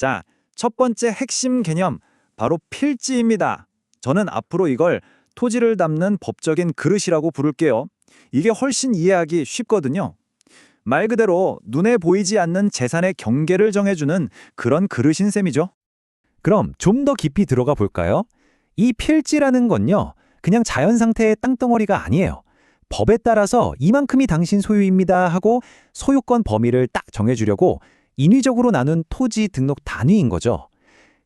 자, 첫 번째 핵심 개념 바로 필지입니다. 저는 앞으로 이걸 토지를 담는 법적인 그릇이라고 부를게요. 이게 훨씬 이해하기 쉽거든요. 말 그대로 눈에 보이지 않는 재산의 경계를 정해주는 그런 그릇인 셈이죠. 그럼 좀 더 깊이 들어가 볼까요? 이 필지라는 건요, 그냥 자연 상태의 땅덩어리가 아니에요. 법에 따라서 이만큼이 당신 소유입니다 하고 소유권 범위를 딱 정해주려고 인위적으로 나눈 토지 등록 단위인 거죠.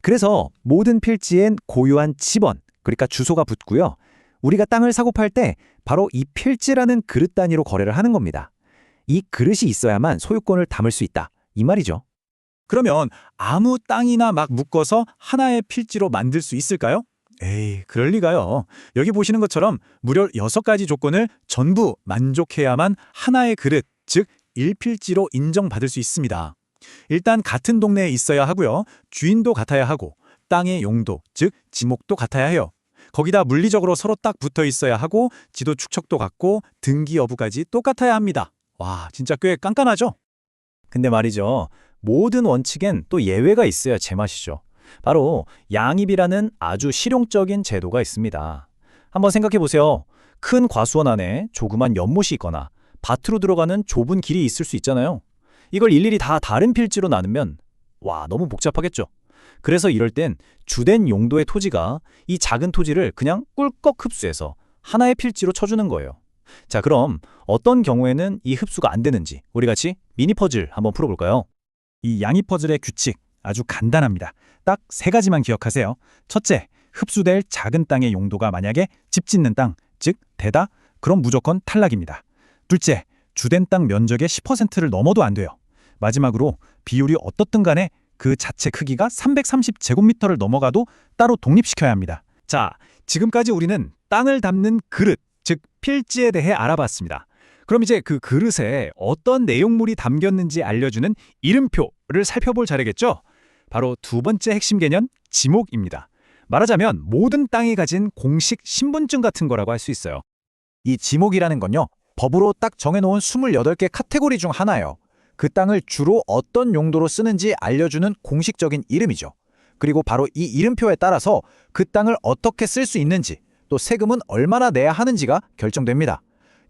그래서 모든 필지엔 고유한 지번, 그러니까 주소가 붙고요. 우리가 땅을 사고 팔 때 바로 이 필지라는 그릇 단위로 거래를 하는 겁니다. 이 그릇이 있어야만 소유권을 담을 수 있다. 이 말이죠. 그러면 아무 땅이나 막 묶어서 하나의 필지로 만들 수 있을까요? 에이, 그럴 리가요. 여기 보시는 것처럼 무려 6가지 조건을 전부 만족해야만 하나의 그릇, 즉 1필지로 인정받을 수 있습니다. 일단 같은 동네에 있어야 하고요. 주인도 같아야 하고 땅의 용도, 즉 지목도 같아야 해요. 거기다 물리적으로 서로 딱 붙어 있어야 하고 지도 축척도 같고 등기 여부까지 똑같아야 합니다. 와, 진짜 꽤 깐깐하죠? 근데 말이죠. 모든 원칙엔 또 예외가 있어야 제맛이죠. 바로 양입이라는 아주 실용적인 제도가 있습니다. 한번 생각해 보세요. 큰 과수원 안에 조그만 연못이 있거나 밭으로 들어가는 좁은 길이 있을 수 있잖아요. 이걸 일일이 다 다른 필지로 나누면 와, 너무 복잡하겠죠. 그래서 이럴 땐 주된 용도의 토지가 이 작은 토지를 그냥 꿀꺽 흡수해서 하나의 필지로 쳐주는 거예요. 자, 그럼 어떤 경우에는 이 흡수가 안 되는지 우리 같이 미니 퍼즐 한번 풀어볼까요? 이 양입 퍼즐의 규칙 아주 간단합니다. 딱 세 가지만 기억하세요. 첫째, 흡수될 작은 땅의 용도가 만약에 집 짓는 땅, 즉 대다, 그럼 무조건 탈락입니다. 둘째, 주된 땅 면적의 10%를 넘어도 안 돼요. 마지막으로 비율이 어떻든 간에 그 자체 크기가 330제곱미터를 넘어가도 따로 독립시켜야 합니다. 자, 지금까지 우리는 땅을 담는 그릇, 즉 필지에 대해 알아봤습니다. 그럼 이제 그 그릇에 어떤 내용물이 담겼는지 알려주는 이름표를 살펴볼 차례겠죠? 바로 두 번째 핵심 개념, 지목입니다. 말하자면 모든 땅이 가진 공식 신분증 같은 거라고 할 수 있어요. 이 지목이라는 건요, 법으로 딱 정해놓은 28개 카테고리 중 하나예요. 그 땅을 주로 어떤 용도로 쓰는지 알려주는 공식적인 이름이죠. 그리고 바로 이 이름표에 따라서 그 땅을 어떻게 쓸 수 있는지, 또 세금은 얼마나 내야 하는지가 결정됩니다.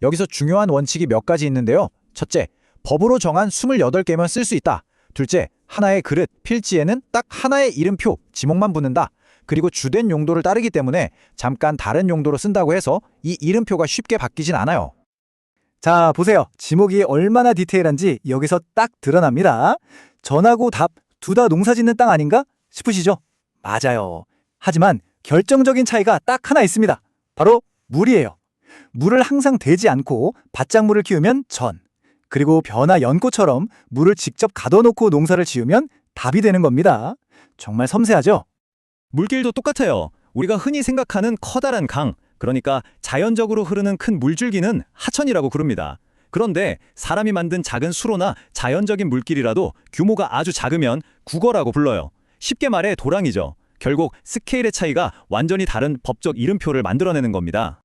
여기서 중요한 원칙이 몇 가지 있는데요. 첫째, 법으로 정한 28개면 쓸 수 있다. 둘째, 하나의 그릇, 필지에는 딱 하나의 이름표, 지목만 붙는다. 그리고 주된 용도를 따르기 때문에 잠깐 다른 용도로 쓴다고 해서 이 이름표가 쉽게 바뀌진 않아요. 자, 보세요. 지목이 얼마나 디테일한지 여기서 딱 드러납니다. 전하고 답, 둘 다 농사 짓는 땅 아닌가 싶으시죠? 맞아요. 하지만 결정적인 차이가 딱 하나 있습니다. 바로 물이에요. 물을 항상 대지 않고 밭작물을 키우면 전, 그리고 벼나 연꽃처럼 물을 직접 가둬놓고 농사를 지으면 답이 되는 겁니다. 정말 섬세하죠? 물길도 똑같아요. 우리가 흔히 생각하는 커다란 강, 그러니까 자연적으로 흐르는 큰 물줄기는 하천이라고 부릅니다. 그런데 사람이 만든 작은 수로나 자연적인 물길이라도 규모가 아주 작으면 국어라고 불러요. 쉽게 말해 도랑이죠. 결국 스케일의 차이가 완전히 다른 법적 이름표를 만들어내는 겁니다.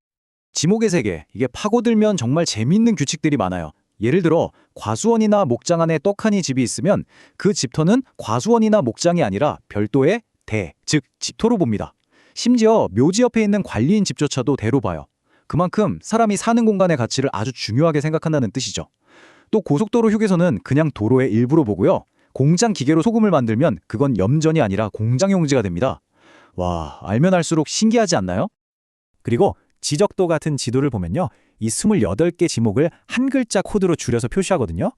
지목의 세계, 이게 파고들면 정말 재미있는 규칙들이 많아요. 예를 들어 과수원이나 목장 안에 떡하니 집이 있으면 그 집터는 과수원이나 목장이 아니라 별도의 대, 즉 집터로 봅니다. 심지어 묘지 옆에 있는 관리인 집조차도 대로 봐요. 그만큼 사람이 사는 공간의 가치를 아주 중요하게 생각한다는 뜻이죠. 또 고속도로 휴게소는 그냥 도로의 일부로 보고요. 공장 기계로 소금을 만들면 그건 염전이 아니라 공장 용지가 됩니다. 와, 알면 알수록 신기하지 않나요? 그리고 지적도 같은 지도를 보면요. 이 28개 지목을 한 글자 코드로 줄여서 표시하거든요.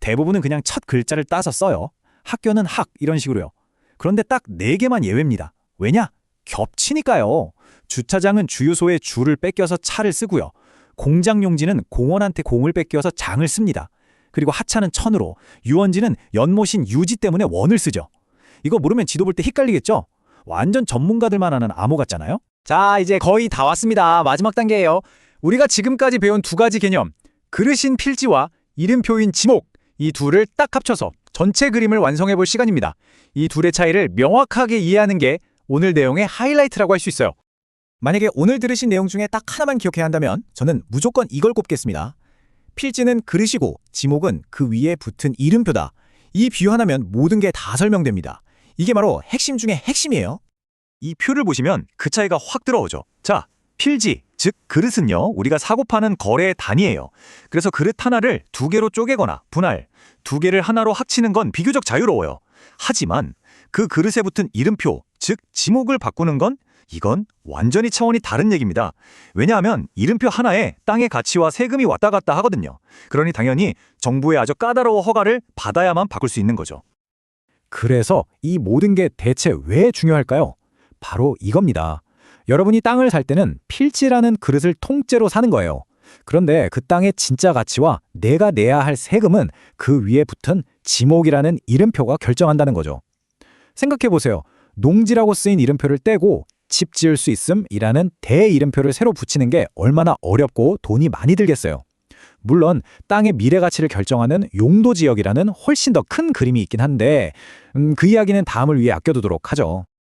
대부분은 그냥 첫 글자를 따서 써요. 학교는 학 이런 식으로요. 그런데 딱 4개만 예외입니다. 왜냐? 겹치니까요. 주차장은 주유소에 줄을 뺏겨서 차를 쓰고요. 공장 용지는 공원한테 공을 뺏겨서 장을 씁니다. 그리고 하차는 천으로, 유원지는 연못인 유지 때문에 원을 쓰죠. 이거 모르면 지도 볼 때 헷갈리겠죠? 완전 전문가들만 아는 암호 같잖아요? 자, 이제 거의 다 왔습니다. 마지막 단계예요. 우리가 지금까지 배운 두 가지 개념, 그릇인 필지와 이름표인 지목, 이 둘을 딱 합쳐서 전체 그림을 완성해 볼 시간입니다. 이 둘의 차이를 명확하게 이해하는 게 오늘 내용의 하이라이트라고 할 수 있어요. 만약에 오늘 들으신 내용 중에 딱 하나만 기억해야 한다면 저는 무조건 이걸 꼽겠습니다. 필지는 그릇이고 지목은 그 위에 붙은 이름표다. 이 비유 하나면 모든 게 다 설명됩니다. 이게 바로 핵심 중의 핵심이에요. 이 표를 보시면 그 차이가 확 들어오죠. 자, 필지, 즉 그릇은요. 우리가 사고 파는 거래의 단위예요. 그래서 그릇 하나를 두 개로 쪼개거나 분할, 두 개를 하나로 합치는 건 비교적 자유로워요. 하지만 그 그릇에 붙은 이름표, 즉 지목을 바꾸는 건 이건 완전히 차원이 다른 얘기입니다. 왜냐하면 이름표 하나에 땅의 가치와 세금이 왔다 갔다 하거든요. 그러니 당연히 정부의 아주 까다로운 허가를 받아야만 바꿀 수 있는 거죠. 그래서 이 모든 게 대체 왜 중요할까요? 바로 이겁니다. 여러분이 땅을 살 때는 필지라는 그릇을 통째로 사는 거예요. 그런데 그 땅의 진짜 가치와 내가 내야 할 세금은 그 위에 붙은 지목이라는 이름표가 결정한다는 거죠. 생각해 보세요. 농지라고 쓰인 이름표를 떼고 집 지을 수 있음이라는 대이름표를 새로 붙이는 게 얼마나 어렵고 돈이 많이 들겠어요. 물론 땅의 미래 가치를 결정하는 용도 지역이라는 훨씬 더 큰 그림이 있긴 한데 음, 그 이야기는 다음을 위해 아껴두도록 하죠.